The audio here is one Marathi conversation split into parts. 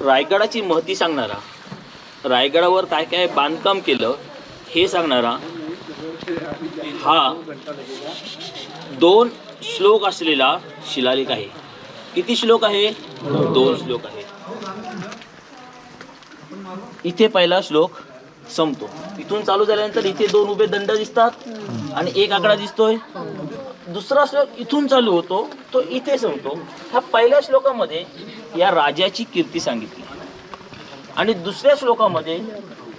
रायगडाची महती सांगणारा. रायगडावर काय काय बांधकाम केलं हे सांगणारा हा दोन श्लोक असलेला शिलालेख आहे. किती श्लोक आहे? दोन श्लोक आहे. इथे पहिला श्लोक संपतो. इथून चालू झाल्यानंतर इथे दोन उभे दंड दिसतात आणि एक आकडा दिसतोय. दुसरा श्लोक इथून चालू होतो तो इथे संपतो ह्या पहिल्या श्लोकामध्ये या राजाची कीर्ती सांगितली. आणि दुसऱ्या श्लोकामध्ये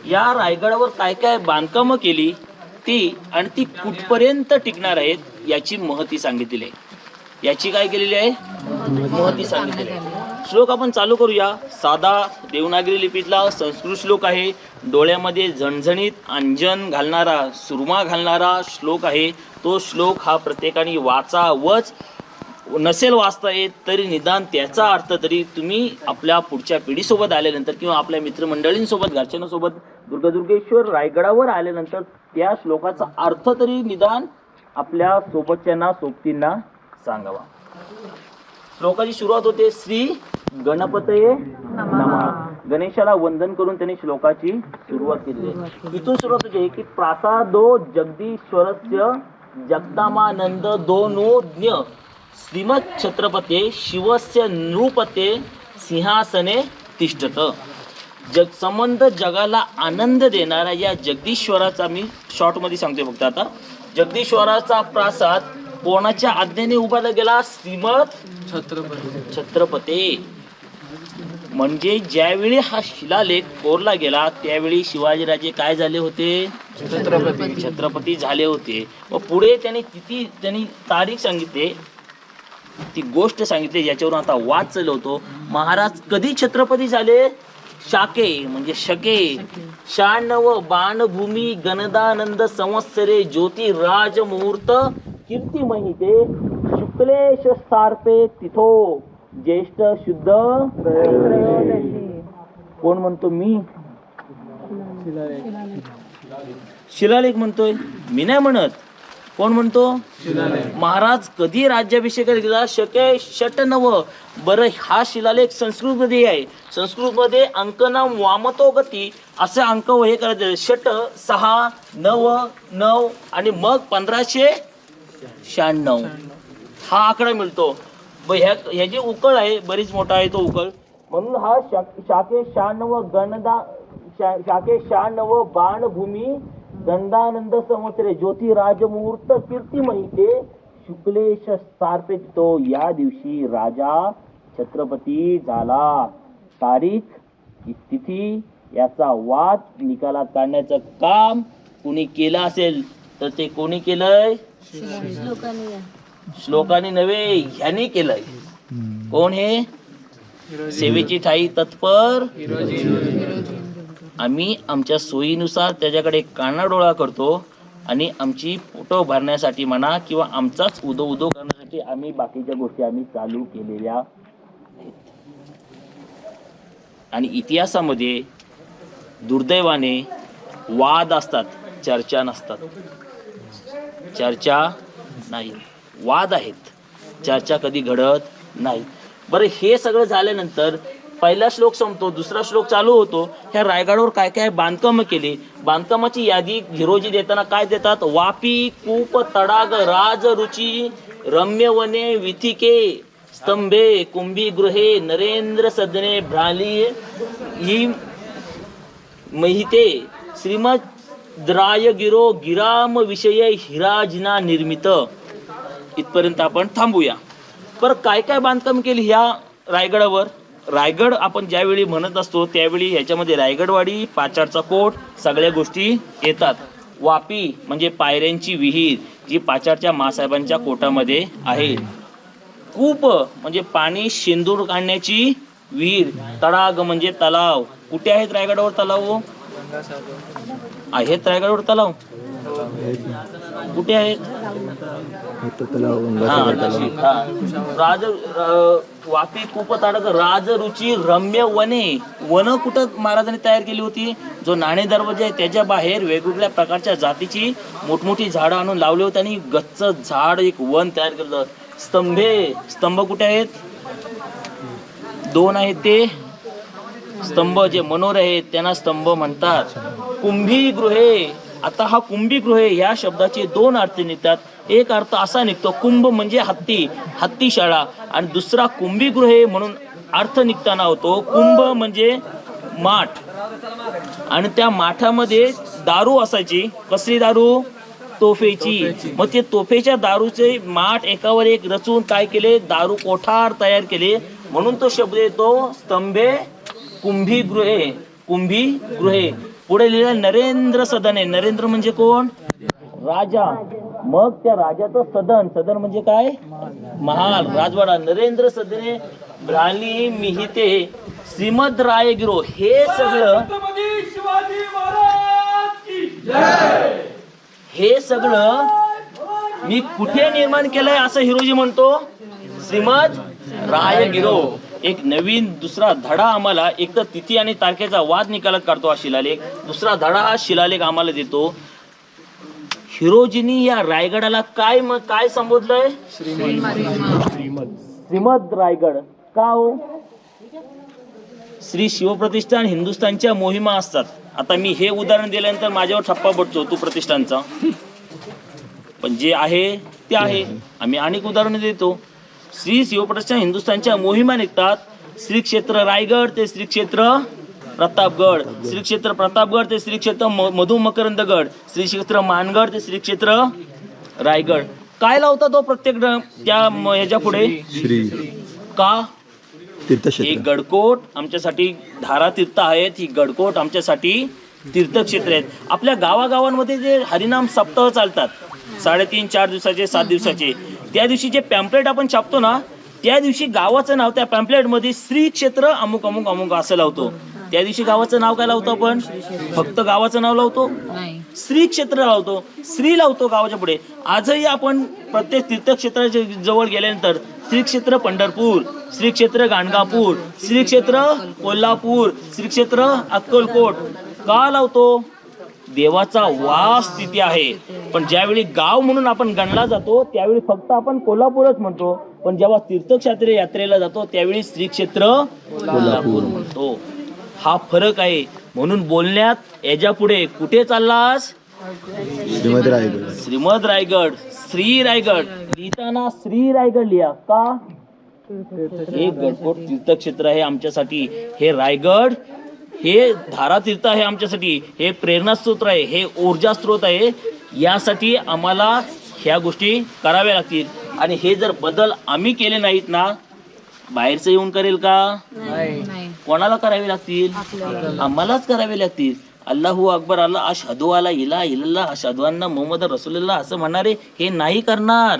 या रायगडावर काय काय बांधकामं केली ती आणि ती कुठपर्यंत टिकणार आहेत याची महती सांगितलेली आहे. याची काय केलेली आहे? महती सांगितलेली आहे. श्लोक आपण चालू करूया. साधा देवनागरी लिपीतला संस्कृत श्लोक आहे. डोळ्यामध्ये झणझणीत अंजन घालणारा सुरमा घालणारा श्लोक आहे. तो श्लोक हा प्रत्येकाने वाचावच नसेल वाचता येत तरी निदान त्याचा अर्थ तरी तुम्ही आपल्या पुढच्या पिढीसोबत आल्यानंतर किंवा आपल्या मित्रमंडळींसोबत घरच्यांसोबत दुर्गदुर्गेश्वर रायगडावर आल्यानंतर त्या श्लोकाचा अर्थ तरी निदान आपल्या सोबतच्यांना सोबतींना सांगावा. श्लोकाची सुरुवात होते श्री गणपतये नमः. गणेशाला वंदन करून त्यांनी श्लोकाची सुरुवात केली इथून सुरुवात होते की प्रासादो जगदीश्वरस्य जगदामानंद दोनोज्ञ श्रीमद छत्रपते शिवस्य नृपते सिंहासने तिष्ठत. जग संबंध जगाला आनंद देणारा या जगदीश्वराचा मी शॉर्टमध्ये सांगतोय फक्त आता. जगदीश्वराचा प्रासाद कोणाच्या आज्ञेने उभारला गेला? श्रीमद छत्रपती. छत्रपती. म्हणजे ज्यावेळी हा शिलालेख कोरला गेला त्यावेळी शिवाजीराजे काय झाले होते? छत्रपती. छत्रपती झाले होते. व पुढे त्यांनी किती त्यांनी तारीख सांगितले? ती गोष्ट सांगितली ज्याच्यावरून आता वाद चालवतो महाराज कधी छत्रपती झाले? शाके म्हणजे शके. शहाण्णव बाणभूमी गणदानंद संवत्सरे ज्योती राज मुहूर्त कीर्ती महिते शुक्लेश सार्पे तिथो. ज्येष्ठ शुद्ध. कोण म्हणतो? मी. शिलालेख म्हणतोय. मी नाही म्हणत. कोण म्हणतो? महाराज कधी राज्याभिषेक गेला शके षट नव बरं हा शिलालेख संस्कृतमध्ये आहे. संस्कृतमध्ये अंकनाम वामतो गती असे अंक हे करायचे. षट सहा नव नऊ आणि मग पंधराशे शहाण्णव. हा आकडा मिळतो. ब ह्या ह्याची उकळ आहे बरीच मोठा आहे तो उकळ. म्हणून हा शा- शाके शहाण्णव गणदा शा- शाके शहाण्णव बाणभूमी गंधानंद संवत्सरे ज्योती राजमुहूर्त कीर्ती महिते शुक्लेश सार्पे तो या दिवशी राजा छत्रपती झाला. तारीख तिथी याचा वाद निकालात काढण्याचं काम कुणी केलं असेल तर ते कोणी केलंय? श्लोकाने नव्हे ह्याने केलंय. कोण हे? सेवेची ठाई तत्पर. आम्ही आमच्या सोयीनुसार त्याच्याकडे कानाडोळा करतो आणि आमची फोटो भरण्यासाठी म्हणा किंवा आमचाच उदो उदो करण्यासाठी आम्ही बाकीच्या गोष्टी आम्ही चालू केलेल्या आहेत. आणि इतिहासामध्ये दुर्दैवाने वाद असतात चर्चा नसतात. चर्चा नाही. वाद आहेत. चर्चा कधी घडत नाही. बरं हे सगळं झाल्यानंतर पहिला श्लोक संपतो दुसरा श्लोक चालू होतो. ह्या रायगडावर काय काय बांधकामं केली? बांधकामाची यादी हिरोजी देताना काय देतात? वापी कूप तडाग राज रुची रम्य वने विथिके स्तंभे कुंभी गृहे नरेंद्र सदने भ्राली ही महिते श्रीमद द्रायगिरो गिराम विषय हिराजना निर्मित. इथपर्यंत आपण थांबूया. पर काय काय बांधकाम केली ह्या रायगडावर? रायगड आपण ज्यावेळी म्हणत असतो त्यावेळी ह्याच्यामध्ये रायगडवाडी पाचाडचा कोट सगळ्या गोष्टी येतात. वापी म्हणजे पायऱ्यांची विहीर जी पाचाडच्या मासाहेबांच्या कोटामध्ये आहे. कूप म्हणजे पाणी शेंदूर काढण्याची विहीर तडाग म्हणजे तलाव. कुठे आहेत रायगडावर तलाव? आहेत रायगडावर तलाव? कुठे आहेत हा, नाशिक, हा. राज वापी कूप ताडक राजरुची रम्य वने. वन कुठं महाराजांनी तयार केली होती? जो नाणे दरवाजा आहे त्याच्या बाहेर वेगवेगळ्या प्रकारच्या जातीची मोठमोठी झाडं आणून लावली होती आणि गच्च झाड एक वन तयार केलं. स्तंभे स्तंभ कुठे आहेत? दोन आहेत ते. स्तंभ जे मनोरे आहेत त्यांना स्तंभ म्हणतात. कुंभी गृहे आता हा कुंभी गृहे या शब्दाचे दोन अर्थ निघतात. एक अर्थ असा निघतो कुंभ म्हणजे हत्ती हत्ती शाळा. आणि दुसरा कुंभी गृहे म्हणून अर्थ निघताना होतो कुंभ म्हणजे माठ. आणि त्या माठामध्ये दारू असायची. कसली दारू? तोफेची. मग ते तोफेच्या दारूचे माठ एकावर एक रचून काय केले? दारू कोठार तयार केले. म्हणून तो शब्द येतो स्तंभे कुंभी गृहे कुंभी गृहे पुढे लिहिलं नरेंद्र सदन. आहे नरेंद्र म्हणजे कोण? राजा. मग त्या राजाचं सदन. सदन म्हणजे काय? महाल राजवाडा. नरेंद्र सदने भ्राली मिहिते श्रीमद रायगिरो. हे सगळं हे सगळं मी कुठे निर्माण केलंय असं हिरोजी म्हणतो? श्रीमद रायगिरो. एक नवीन दुसरा धडा आम्हाला एक तर तिथी आणि तारखेचा वाद निकालात काढतो हा शिलालेख. दुसरा धडा हा शिलालेख आम्हाला देतो. हिरोजीनी या रायगडाला काय म- काय संबोधलंय? श्रीमद रायगड. का हो? श्री शिवप्रतिष्ठान हिंदुस्थानच्या मोहिमा असतात. आता मी हे उदाहरण दिल्यानंतर माझ्यावर ठप्पा पडतो तू प्रतिष्ठानचा. पण जे आहे ते आहे. आम्ही अनेक उदाहरणं देतो. श्री शिवप्रतिष्ठान हिंदुस्थानच्या मोहिमा निघतात. श्री क्षेत्र रायगड ते श्री क्षेत्र प्रतापगड. श्री क्षेत्र प्रतापगड ते श्री क्षेत्र मधु मकरंदगड श्री क्षेत्र मानगड ते श्री क्षेत्र रायगड. काय लावता तो प्रत्येक त्या ह्याच्या पुढे? श्री. का? हे तीर्थक्षेत्र गडकोट आमच्यासाठी धारा तीर्थ आहेत. ही गडकोट आमच्यासाठी तीर्थक्षेत्र आहेत. आपल्या गावागावांमध्ये जे हरिनाम सप्ताह चालतात साडेतीन चार दिवसाचे सात दिवसाचे त्या दिवशी जे पॅम्पलेट आपण छापतो ना त्या दिवशी गावाचं नाव त्या पॅम्पलेटमध्ये श्री क्षेत्र अमुक अमुक अमुक असं लावतो. त्या दिवशी गावाचं नाव काय लावतो आपण? फक्त गावाचं नाव लावतो? श्री क्षेत्र लावतो. श्री लावतो गावाच्या पुढे. आजही आपण प्रत्येक तीर्थक्षेत्राच्या जवळ गेल्यानंतर श्री क्षेत्र पंढरपूर श्री क्षेत्र गाणगापूर श्री क्षेत्र कोल्हापूर श्री क्षेत्र अक्कलकोट का लावतो? देवाचा वास तिथे आहे. पण ज्यावेळी गाव म्हणून आपण गणला जातो त्यावेळी फक्त आपण कोल्हापूरच म्हणतो. पण जेव्हा तीर्थक्षेत्र यात्रेला जातो त्यावेळी श्री क्षेत्र कोल्हापूर म्हणतो. हा फरक आहे. म्हणून बोलण्यात याच्यापुढे कुठे चाललास? श्रीमद रायगड. श्रीमद रायगड. श्री रायगड. लिहिताना श्री रायगड लिहा. का? हे गडकोट तीर्थक्षेत्र आहे आमच्यासाठी. हे रायगड हे धारा तीर्थ आहे आमच्यासाठी हे प्रेरणा स्त्रोत आहे हे ऊर्जा स्त्रोत आहे यासाठी आम्हाला ह्या गोष्टी कराव्या लागतील. आणि हे जर बदल आम्ही केले नाहीत ना बाहेरचं येऊन करेल का? नाही. कोणाला करावे लागतील? आम्हालाच करावे लागतील. अल्लाहू अकबर अल्लाह अशहदू अला इला इल्ला अशहदू अन्ना मोहम्मद रसुल्ला असं म्हणणारे हे नाही करणार.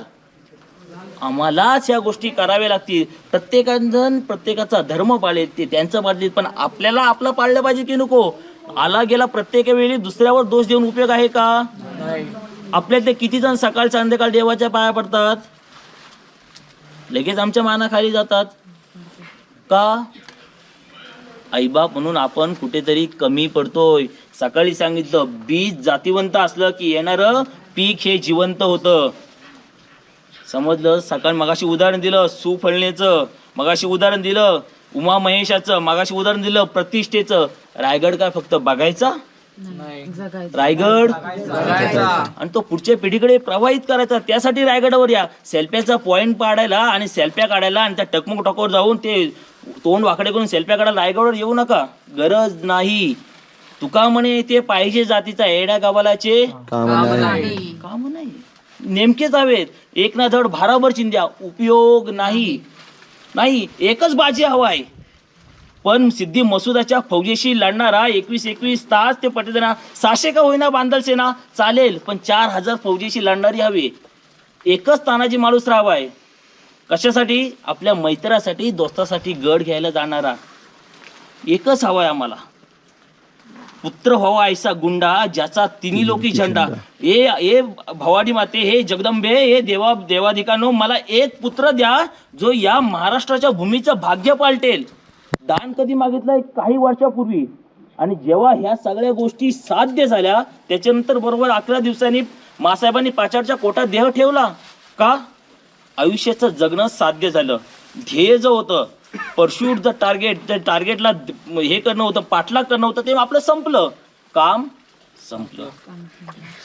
आम्हालाच या गोष्टी कराव्या लागतील. प्रत्येकाजण प्रत्येकाचा धर्म पाळेल ते त्यांचं पाळतील पण आपल्याला आपलं पाळलं पाहिजे की नको? आला गेला प्रत्येक वेळी दुसऱ्यावर दोष देऊन उपयोग आहे का? आपल्यातले किती जण सकाळ संध्याकाळ देवाच्या पाया पडतात? लगेच आमच्या मानाखाली जातात. का? आईबाप म्हणून आपण कुठेतरी कमी पडतोय. सकाळी सांगितलं बीज जातीवंत असलं की येणारं पीक हे जिवंत होतं. समजलं? सकाळ मगाशी उदाहरण दिलं सुफळणेचं मगाशी उदाहरण दिलं उमा महेशाचं. मगाशी उदाहरण दिलं प्रतिष्ठेचं. रायगड काय फक्त बघायचा? रायगड? आणि तो पुढच्या पिढीकडे प्रवाहित करायचा. त्यासाठी रायगडावर या. सेल्फ्याचा पॉइंट पाडायला आणि सेल्फ्या काढायला आणि त्या टकमुक टकोर जाऊन ते तोंड वाकडे करून सेल्फ्या काढायला रायगडावर येऊ नका. गरज नाही. तुका म्हणे ते पाहिजे जातीचा एड्या गावालाचे काम नाही. काम नाही. नेमकेच हवेत एक ना धड भाराभर चिंध्या उपयोग नाही. नाही एकच बाजी हवा आहे पण सिद्धी मसुदाच्या फौजेशी लढणारा एकवीस एकवीस तास ते पटेदाना सहाशे का होईना बांधल सेना. चालेल पण चार हजार फौजेशी लढणारी हवी. एकच तानाजी माणूस राहावाय. कशासाठी? आपल्या मैत्रासाठी दोस्तासाठी गड घ्यायला जाणारा. एकच हवाय आम्हाला. पुत्र व्हावा ऐसा गुंडा ज्याचा तिन्ही लोकी झंडा. ए ए भवानी माते हे जगदंबे हे देवा देवाधिकानो मला एक पुत्र द्या जो या महाराष्ट्राच्या भूमीचं भाग्य पालटेल. दान कधी मागितलंय काही वर्षापूर्वी. आणि जेव्हा ह्या सगळ्या गोष्टी साध्य झाल्या त्याच्यानंतर बरोबर अकरा दिवसांनी मासाहेबांनी पाचाडच्या कोटात देह ठेवला. का? आयुष्याचं जगणं साध्य झालं. ध्येय जो होतं परशूट द टार्गेट त्या टार्गेटला हे करणं होतं पाठलाग करणं होतं ते आपलं संपलं. काम संपलं.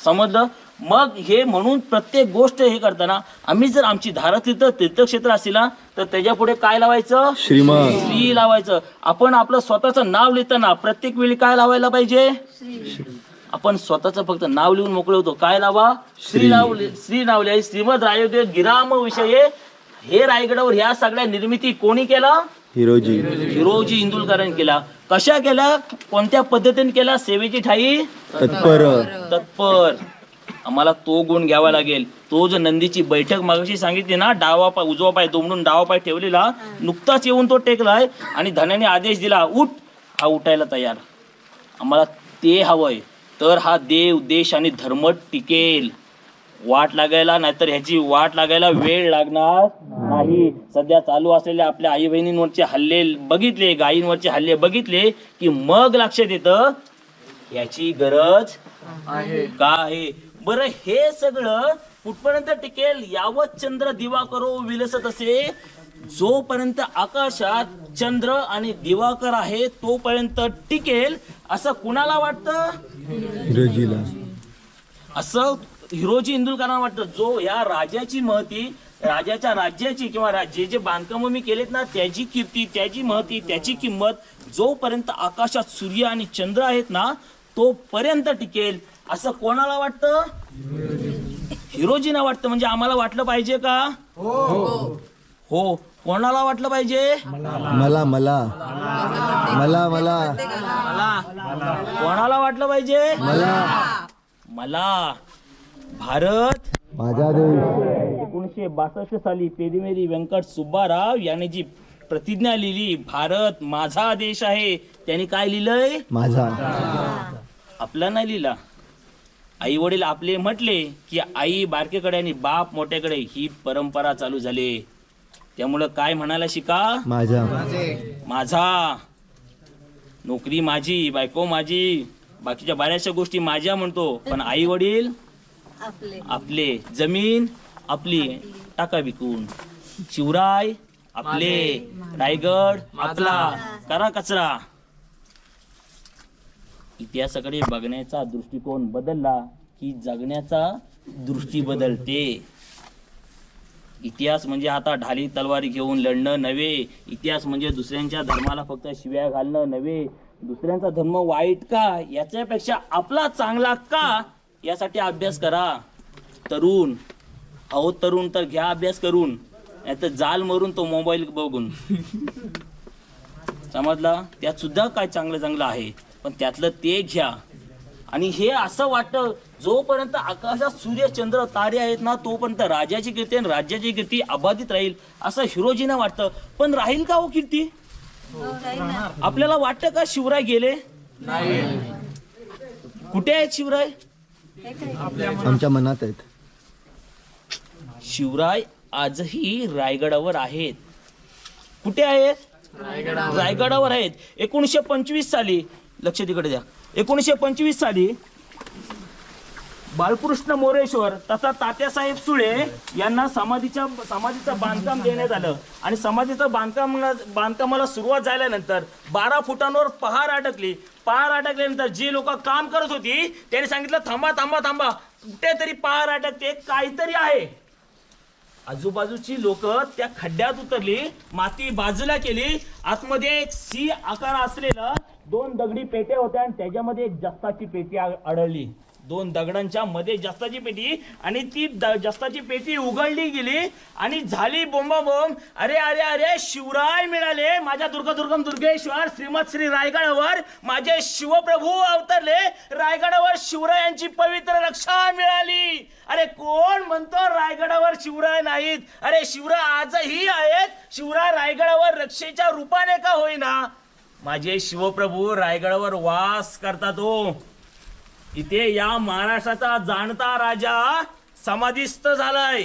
समजलं? मग हे म्हणून प्रत्येक गोष्ट हे करताना आम्ही जर आमची धारा तीर्थ तीर्थक्षेत्र असेल ना तर त्याच्या पुढे काय लावायचं? श्रीमान. श्री लावायचं. आपण आपलं स्वतःचं नाव लिहिताना प्रत्येक वेळी काय लावायला पाहिजे? आपण स्वतःचं फक्त नाव लिहून मोकळे होतो. काय लावा? श्री. नाव श्री नाव लिहा श्रीमद रायोदय गिराम विषय हे रायगडावर ह्या सगळ्या निर्मिती कोणी केला? हिरोजी. हिरोजी इंदुलकरांनी केला. कशा केल्या? कोणत्या पद्धतीने केल्या सेवेची ठाई? तत्पर. तत्पर. आम्हाला तो गुण घ्यावा लागेल. तो जो नंदीची बैठक मागाशी सांगितली ना डावा पाय उजवा पाय दुमडून डावा पाय ठेवलेला नुकताच येऊन तो टेकलाय आणि धन्याने आदेश दिला उठ. हा उठायला तयार. आम्हाला ते हवंय. तर हा देव देश आणि धर्म टिकेल. वाट लागायला नाहीतर ह्याची वाट लागायला वेळ लागणार नाही. सध्या चालू असलेले आपल्या आई बहिणींवरचे हल्ले बघितले गायींवरचे हल्ले बघितले की मग लक्षात येतं याची गरज आहे. का आहे? बरं हे सगळं कुठपर्यंत टिकेल यावत चंद्र दिवाकरो विलसत असे? जोपर्यंत आकाशात चंद्र आणि दिवाकर आहे तोपर्यंत टिकेल असं कुणाला वाटतं? असं हिरोजी इंदुलकरांना वाटतं जो या राजाची महती राजाच्या राज्याची किंवा जे जे बांधकाम मी केलेत ना त्याची कीर्ती त्याची महती त्याची किंमत जोपर्यंत आकाशात सूर्य आणि चंद्र आहेत ना तोपर्यंत टिकेल. असं कोणाला वाटतं? हिरोजीना वाटतं. म्हणजे आम्हाला वाटलं पाहिजे का? हो. कोणाला वाटलं पाहिजे? मला. मला मला. मला. कोणाला वाटलं पाहिजे? मला. मला. भारत। माझा देश एकोणीसशे बासष्ट साली पेदिमेरी व्यंकट सुब्बाराव यांनी जी प्रतिज्ञा लिहिली भारत माझा देश आहे त्यांनी काय लिहिलंय? माझा। आपला नाही लिहिला. आई वडील आपले म्हटले की आई बारकेकडे आणि बाप मोठ्याकडे ही परंपरा चालू झाली. त्यामुळं काय म्हणायला शिका? माझा। माझा. नोकरी माझी बायको माझी बाकीच्या बऱ्याचशा गोष्टी माझ्या म्हणतो पण आई वडील आपले. जमीन आपली टाका विकून. शिवराय आपले रायगड आपला करा कचरा. इतिहासाकडे बघण्याचा दृष्टिकोन बदलला की जगण्याचा दृष्टी बदलते. इतिहास म्हणजे आता ढाली तलवारी घेऊन लढणं नव्हे. इतिहास म्हणजे दुसऱ्यांच्या धर्माला फक्त शिव्या घालणं नव्हे. दुसऱ्यांचा धर्म वाईट का? याच्यापेक्षा आपला चांगला का? यासाठी अभ्यास करा. तरुण. अहो तरुण तर घ्या अभ्यास करून. नाही तर जाल मरून तो मोबाईल बघून. समजला? त्यात सुद्धा काय चांगलं चांगलं आहे. पण त्यातलं ते घ्या. आणि हे असं वाटतं जोपर्यंत आकाशात सूर्य चंद्र तारे आहेत ना तोपर्यंत राजाची कीर्ती आणि राज्याची कीर्ती अबाधित राहील असं हिरोजीना वाटतं. पण राहील का हो कीर्ती? आपल्याला वाटतं का शिवराय गेले? नाही. कुठे आहेत शिवराय? आमच्या मनात आहेत. शिवराय आजही रायगडावर आहेत. कुठे आहेत? रायगडावर रायगडावर आहेत. एकोणीसशे पंचवीस साली लक्ष तिकडे द्या. एकोणीसशे पंचवीस साली बालकृष्ण मोरेश्वर तथा तात्यासाहेब सुळे यांना समाधीच्या समाधीचं बांधकाम देण्यात आलं. आणि समाधीचं बांधकाम बांधकामाला सुरुवात झाल्यानंतर बारा फुटांवर पहार अटकली पहार अटकल्यानंतर जी लोक काम करत होती त्यांनी सांगितलं थांबा थांबा थांबा. कुठेतरी पहार अटकते काहीतरी आहे. आजूबाजूची लोक त्या खड्ड्यात उतरली माती बाजूला केली. आतमध्ये एक सी आकार असलेलं दोन दगडी पेट्या होत्या आणि त्याच्यामध्ये एक जस्ताची पेटी आढळली. दोन दगडांच्या मध्ये जस्ताची पेटी आणि ती द- जस्ताची पेटी उघडली गेली आणि झाली बोंबाबोंब. अरे अरे अरे शिवराय मिळाले. माझ्या दुर्ग दुर्गम दुर्गेश्वर श्रीमत श्री रायगडावर माझे शिवप्रभू अवतरले. रायगडावर शिवरायांची पवित्र रक्षा मिळाली. अरे कोण म्हणतो रायगडावर शिवराय नाहीत? अरे शिवराय आजही आहेत. शिवराय रायगडावर रक्षेच्या रूपाने का होईना? माझे शिवप्रभू रायगडावर वास करतात तो इथे या महाराष्ट्राचा जाणता राजा समाधिस्थ झालाय.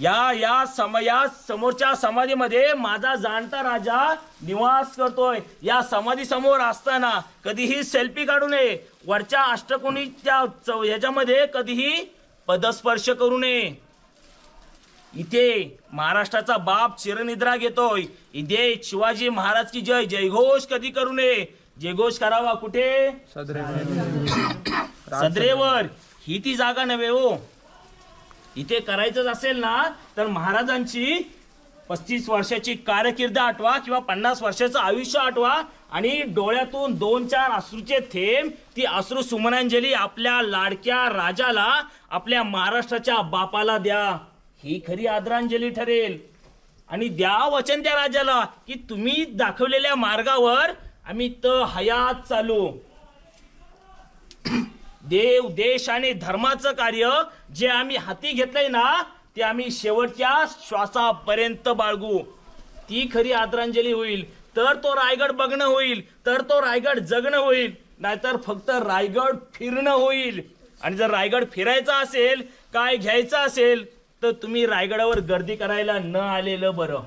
या या सम या समोरच्या समाधीमध्ये माझा जाणता राजा निवास करतोय. या समाधी समोर असताना कधीही सेल्फी काढू नये. वरच्या अष्टकोणीच्या ह्याच्यामध्ये कधीही पदस्पर्श करू नये. इथे महाराष्ट्राचा बाप चिरनिद्रा घेतोय. इथे शिवाजी महाराज की जय जयघोष कधी करू नये. जयघोष करावा कुठे? सदरेवर. ही ती जागा नव्हे हो. इथे करायचंच असेल ना तर महाराजांची पस्तीस वर्षाची कारकीर्द आठवा किंवा पन्नास वर्षाचं आयुष्य आठवा आणि डोळ्यातून दोन चार अश्रूचे थेंब ती अश्रू सुमनांजली आपल्या लाडक्या राजाला आपल्या महाराष्ट्राच्या बापाला द्या. ही खरी आदरांजली ठरेल. आणि द्या वचन त्या राजाला की तुम्ही दाखवलेल्या मार्गावर आम्ही त हयात चालू. देव देश आणि धर्माचं कार्य जे आम्ही हाती घेतलंय ना ते आम्ही शेवटच्या श्वासापर्यंत बाळगू. ती खरी आदरांजली होईल. तर तो रायगड बघणं होईल. तर तो रायगड जगणं होईल. नाहीतर फक्त रायगड फिरणं होईल. आणि जर रायगड फिरायचा असेल काय घ्यायचं असेल तर तुम्ही रायगडावर गर्दी करायला न आलेलं बरं.